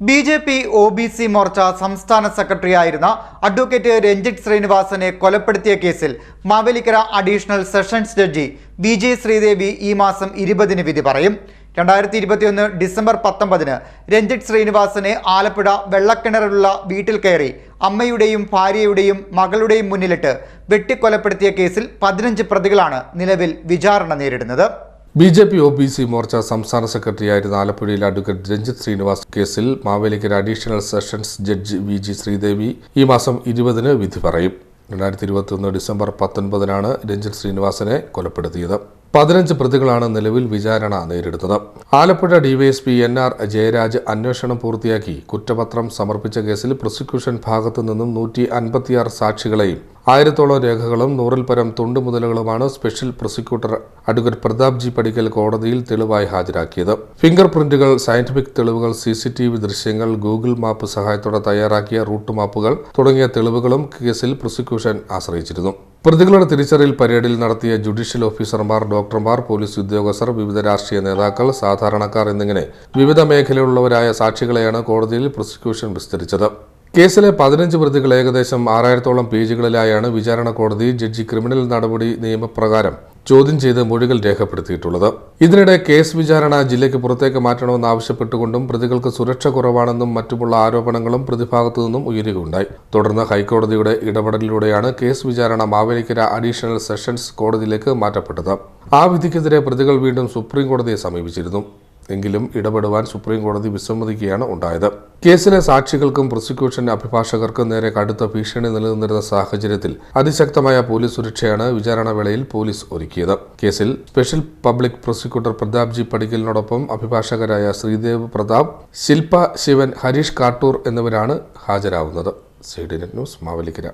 B J P O B C Morcha സംസ്ഥാന സെക്രട്ടറിയായിരുന്ന advocate Ranjith ശ്രീനിവാസനെ കൊലപ്പെടുത്തിയ കേസിൽ Mavelikkara additional sessions judge B J Sreedevi ഈ മാസം ഇരുപതിന് വിധി പറയും. രണ്ടായിരത്തി ഇരുപത്തിയൊന്ന് ഡിസംബർ പത്തൊമ്പതിന് രഞ്ജിത് ശ്രീനിവാസനെ ആലപ്പുഴ വെള്ളക്കിണറിലുള്ള വീട്ടിൽ കയറി അമ്മയുടെയും ഭാര്യയുടെയും മകളുടെയും മുന്നിലിട്ട് വെട്ടിക്കൊലപ്പെടുത്തിയ കേസിൽ പതിനഞ്ച് പ്രതികളാണ് നിലവിൽ വിചാരണ നേരിടുന്നത്. B J P O B C Morcha സംസ്ഥാന സെക്രട്ടറിയായിരുന്ന ആലപ്പുഴയിലെ അഡ്വക്കേറ്റ് രഞ്ജിത് ശ്രീനിവാസ് കേസിൽ Mavelikkara additional sessions judge V G Sreedevi ഈ മാസം ഇരുപതിന് വിധി പറയും. രണ്ടായിരത്തി ഇരുപത്തിയൊന്ന് ഡിസംബർ പത്തൊൻപതിനാണ് രഞ്ജിത് ശ്രീനിവാസനെ കൊലപ്പെടുത്തിയത്. പതിനഞ്ച് പ്രതികളാണ് നിലവിൽ വിചാരണ നേരിടുന്നത്. Alappuzha DYSP N R Jayaraj അന്വേഷണം പൂർത്തിയാക്കി. കുറ്റപത്രം സമർപ്പിച്ച കേസിൽ പ്രോസിക്യൂഷൻ ഭാഗത്തു നിന്നും നൂറ്റി അൻപത്തിയാറ് സാക്ഷികളെയും ആയിരത്തോളം രേഖകളും നൂറിൽ പരം തുണ്ടുമുതലുകളുമാണ് special prosecutor advocate Prathap G Padikkal കോടതിയിൽ തെളിവായി ഹാജരാക്കിയത്. ഫിംഗർ പ്രിന്റുകൾ സയന്റിഫിക് തെളിവുകൾ സി സി ടി വി ദൃശ്യങ്ങൾ ഗൂഗിൾ മാപ്പ് സഹായത്തോടെ തയ്യാറാക്കിയ റൂട്ട് മാപ്പുകൾ തുടങ്ങിയ തെളിവുകളും കേസിൽ പ്രോസിക്യൂഷൻ ആശ്രയിച്ചിരുന്നു. പ്രതികളുടെ തിരിച്ചറിയൽ പരേഡിൽ നടത്തിയ ജുഡീഷ്യൽ ഓഫീസർമാർ ഡോക്ടർമാർ പോലീസ് ഉദ്യോഗസ്ഥർ വിവിധ രാഷ്ട്രീയ നേതാക്കൾ സാധാരണക്കാർ എന്നിങ്ങനെ വിവിധ മേഖലയിലുള്ളവരായ സാക്ഷികളെയാണ് കോടതിയിൽ പ്രോസിക്യൂഷൻ വിസ്തരിച്ചത്. കേസിലെ പതിനഞ്ച് പ്രതികൾ ഏകദേശം ആറായിരത്തോളം പേജുകളിലായാണ് വിചാരണ കോടതി ജഡ്ജി ക്രിമിനൽ നടപടി നിയമപ്രകാരം ചോദ്യം ചെയ്ത് മൊഴികൾ രേഖപ്പെടുത്തിയിട്ടുള്ളത്. ഇതിനിടെ കേസ് വിചാരണ ജില്ലയ്ക്ക് പുറത്തേക്ക് മാറ്റണമെന്ന് ആവശ്യപ്പെട്ടുകൊണ്ടും പ്രതികൾക്ക് സുരക്ഷ കുറവാണെന്നും മറ്റുമുള്ള ആരോപണങ്ങളും പ്രതിഭാഗത്തു നിന്നും ഉയരുകയുണ്ടായി. തുടർന്ന് ഹൈക്കോടതിയുടെ ഇടപെടലിലൂടെയാണ് കേസ് വിചാരണ മാവേലിക്കര അഡീഷണൽ സെഷൻസ് കോടതിയിലേക്ക് മാറ്റപ്പെട്ടത്. ആ വിധിക്കെതിരെ പ്രതികൾ വീണ്ടും സുപ്രീം കോടതിയെ സമീപിച്ചിരുന്നു. എങ്കിലും ഇടപെടുവാൻ സുപ്രീം കോടതി വിസമ്മതിക്കുകയാണ് ഉണ്ടായത്. കേസിലെ സാക്ഷികൾക്കും പ്രോസിക്യൂഷൻ അഭിഭാഷകർക്കും നേരെ കടുത്ത ഭീഷണി നിലനിന്നിരുന്ന സാഹചര്യത്തിൽ അതിശക്തമായ പോലീസ് സുരക്ഷയാണ് വിചാരണ വേളയിൽ പോലീസ് ഒരുക്കിയത്. കേസിൽ special public prosecutor Prathap G പടിക്കലിനോടൊപ്പം അഭിഭാഷകരായ ശ്രീദേവ് പ്രതാപ് ശില്പ ശിവൻ ഹരീഷ് കാട്ടൂർ എന്നിവരാണ് ഹാജരാവുന്നത്. C D news Mavelikkara.